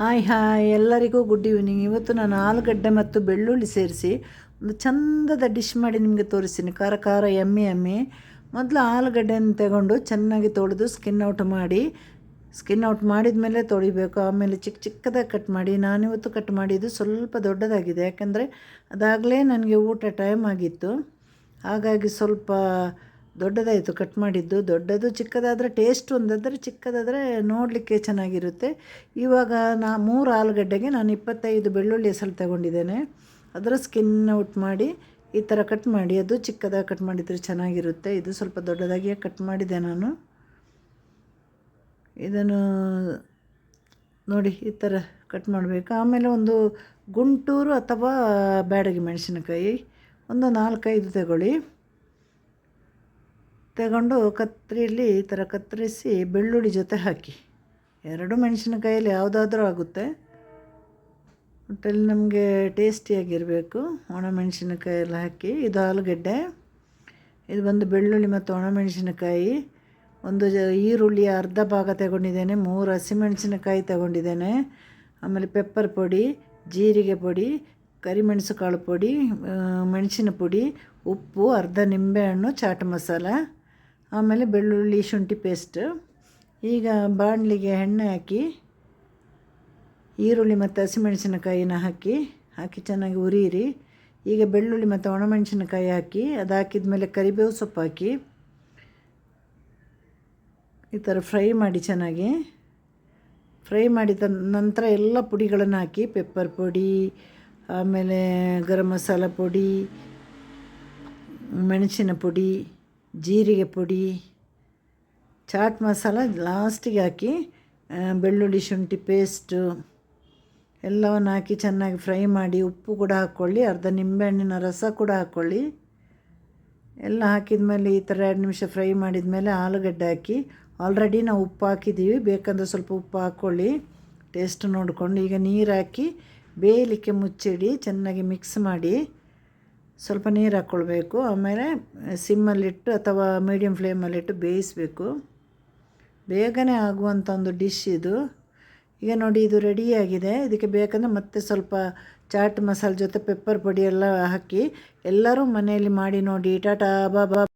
Hi hi ಎಲ್ಲರಿಗೂ good evening ಇವತ್ತು ನಾನು ಆಲೂಗಡ್ಡೆ ಮತ್ತು ಬೆಳ್ಳುಳ್ಳಿ ಸೇರಿಸಿ ಒಂದು ಚಂದದ ಡಿಶ್ ಮಾಡಿ ನಿಮಗೆ ತೋರಿಸ್ತೀನಿ. ಖಾರ ಖಾರ ಎಮ್ಮೆ ಎಮ್ಮೆ ಮೊದಲು ಆಲೂಗಡ್ಡೆಯನ್ನು ತಗೊಂಡು ಚೆನ್ನಾಗಿ ತೊಳೆದು ಸ್ಕಿನ್ ಔಟ್ ಮಾಡಿ ಸ್ಕಿನ್ ಔಟ್ ಮಾಡಿದ ಮೇಲೆ ತೊಳಿಬೇಕು. ಆಮೇಲೆ ಚಿಕ್ಕ ಚಿಕ್ಕದಾಗಿ ಕಟ್ ಮಾಡಿ, ನಾನಿವತ್ತು ಕಟ್ ಮಾಡಿದ್ದು ಸ್ವಲ್ಪ ದೊಡ್ಡದಾಗಿದೆ. ಯಾಕೆಂದರೆ ಅದಾಗಲೇ ನನಗೆ ಊಟ ಟೈಮ್ ಆಗಿತ್ತು. ಹಾಗಾಗಿ ಸ್ವಲ್ಪ ದೊಡ್ಡದಾಯಿತು ಕಟ್ ಮಾಡಿದ್ದು. ದೊಡ್ಡದು ಚಿಕ್ಕದಾದರೆ ಟೇಸ್ಟ್ ಒಂದಾದರೆ ಚಿಕ್ಕದಾದರೆ ನೋಡಲಿಕ್ಕೆ ಚೆನ್ನಾಗಿರುತ್ತೆ. ಇವಾಗ ನಾ ಮೂರು ಆಲೂಗಡ್ಡೆಗೆ ನಾನು ಇಪ್ಪತ್ತೈದು ಬೆಳ್ಳುಳ್ಳಿ ಹೆಸರು ತಗೊಂಡಿದ್ದೇನೆ. ಅದರ ಸ್ಕಿನ್ ಔಟ್ ಮಾಡಿ, ಈ ಥರ ಕಟ್ ಮಾಡಿ. ಅದು ಚಿಕ್ಕದಾಗಿ ಕಟ್ ಮಾಡಿದರೆ ಚೆನ್ನಾಗಿರುತ್ತೆ. ಇದು ಸ್ವಲ್ಪ ದೊಡ್ಡದಾಗಿಯೇ ಕಟ್ ಮಾಡಿದೆ ನಾನು. ಇದನ್ನು ನೋಡಿ, ಈ ಥರ ಕಟ್ ಮಾಡಬೇಕು. ಆಮೇಲೆ ಒಂದು ಗುಂಟೂರು ಅಥವಾ ಬ್ಯಾಡಗಿ ಮೆಣಸಿನಕಾಯಿ, ಒಂದು ನಾಲ್ಕೈದು ತಗೊಳ್ಳಿ. ತಗೊಂಡು ಕತ್ತರಿಯಲ್ಲಿ ಈ ಥರ ಕತ್ತರಿಸಿ ಬೆಳ್ಳುಳ್ಳಿ ಜೊತೆ ಹಾಕಿ. ಎರಡು ಮೆಣಸಿನಕಾಯಲ್ಲಿ ಯಾವುದಾದ್ರೂ ಆಗುತ್ತೆ. ಒಟ್ಟಲ್ಲಿ ನಮಗೆ ಟೇಸ್ಟಿಯಾಗಿರಬೇಕು. ಒಣಮೆಣಸಿನಕಾಯಿ ಎಲ್ಲ ಹಾಕಿ. ಇದು ಆಲೂಗಡ್ಡೆ. ಇದು ಬಂದು ಬೆಳ್ಳುಳ್ಳಿ ಮತ್ತು ಒಣಮೆಣಸಿನಕಾಯಿ ಒಂದು ಜ ಈರುಳ್ಳಿಯ ಅರ್ಧ ಭಾಗ ತಗೊಂಡಿದ್ದೇನೆ. ಮೂರು ಹಸಿಮೆಣಸಿನಕಾಯಿ ತಗೊಂಡಿದ್ದೇನೆ. ಆಮೇಲೆ ಪೆಪ್ಪರ್ ಪುಡಿ, ಜೀರಿಗೆ ಪುಡಿ, ಕರಿಮೆಣಸು ಕಾಳು ಪುಡಿ ಮೆಣಸಿನ ಪುಡಿ, ಉಪ್ಪು, ಅರ್ಧ ನಿಂಬೆಹಣ್ಣು ಚಾಟ್ ಮಸಾಲ. ಆಮೇಲೆ ಬೆಳ್ಳುಳ್ಳಿ, ಶುಂಠಿ ಪೇಸ್ಟ್ ಈಗ ಬಾಣಲಿಗೆ ಎಣ್ಣೆ ಹಾಕಿ, ಈರುಳ್ಳಿ ಮತ್ತು ಹಸಿಮೆಣಸಿನಕಾಯಿನ ಹಾಕಿ ಹಾಕಿ ಚೆನ್ನಾಗಿ ಉರಿಯಿರಿ ಈಗ ಬೆಳ್ಳುಳ್ಳಿ ಮತ್ತು ಒಣಮೆಣಸಿನಕಾಯಿ ಹಾಕಿ, ಅದು ಹಾಕಿದ ಮೇಲೆ ಕರಿಬೇವು ಸೊಪ್ಪು ಹಾಕಿ, ಈ ಥರ ಫ್ರೈ ಮಾಡಿ ಚೆನ್ನಾಗಿ. ಫ್ರೈ ಮಾಡಿದ ನಂತರ ಎಲ್ಲ ಪುಡಿಗಳನ್ನು ಹಾಕಿ ಪೆಪ್ಪರ್ ಪುಡಿ, ಆಮೇಲೆ ಗರಂ ಮಸಾಲ ಪುಡಿ, ಮೆಣಸಿನ ಪುಡಿ ಜೀರಿಗೆ ಪುಡಿ, ಚಾಟ್ ಮಸಾಲ ಲಾಸ್ಟಿಗೆ ಹಾಕಿ ಬೆಳ್ಳುಳ್ಳಿ ಶುಂಠಿ ಪೇಸ್ಟು ಎಲ್ಲವನ್ನು ಹಾಕಿ ಚೆನ್ನಾಗಿ ಫ್ರೈ ಮಾಡಿ ಉಪ್ಪು ಕೂಡ ಹಾಕ್ಕೊಳ್ಳಿ, ಅರ್ಧ ನಿಂಬೆಹಣ್ಣಿನ ರಸ ಕೂಡ ಹಾಕ್ಕೊಳ್ಳಿ. ಎಲ್ಲ ಹಾಕಿದ ಮೇಲೆ ಈ ಥರ ಎರಡು ನಿಮಿಷ ಫ್ರೈ ಮಾಡಿದ ಮೇಲೆ ಆಲೂಗಡ್ಡೆ ಹಾಕಿ, ಆಲ್ರೆಡಿ ನಾವು ಉಪ್ಪು ಹಾಕಿದ್ದೀವಿ, ಬೇಕಂದ್ರೆ ಸ್ವಲ್ಪ ಉಪ್ಪು ಹಾಕ್ಕೊಳ್ಳಿ. ಟೇಸ್ಟ್ ನೋಡಿಕೊಂಡು ಈಗ ನೀರು ಹಾಕಿ ಬೇಯಲಿಕ್ಕೆ ಮುಚ್ಚಿಡಿ, ಚೆನ್ನಾಗಿ ಮಿಕ್ಸ್ ಮಾಡಿ. ಸ್ವಲ್ಪ ನೀರು ಹಾಕ್ಕೊಳ್ಬೇಕು ಆಮೇಲೆ ಸಿಮ್ಮಲ್ಲಿಟ್ಟು ಅಥವಾ ಮೀಡಿಯಮ್ ಫ್ಲೇಮಲ್ಲಿಟ್ಟು ಬೇಯಿಸಬೇಕು. ಬೇಗನೆ ಆಗುವಂಥ ಒಂದು ಡಿಶ್ ಇದು. ಈಗ ನೋಡಿ, ಇದು ರೆಡಿಯಾಗಿದೆ ಇದಕ್ಕೆ ಬೇಕಂದರೆ ಮತ್ತೆ ಸ್ವಲ್ಪ ಚಾಟ್ ಮಸಾಲೆ ಜೊತೆ ಪೆಪ್ಪರ್ ಪುಡಿ ಎಲ್ಲ ಹಾಕಿ ಎಲ್ಲರೂ ಮನೆಯಲ್ಲಿ ಮಾಡಿ ನೋಡಿ. ಟಾಟಾ ಬಾಬಾ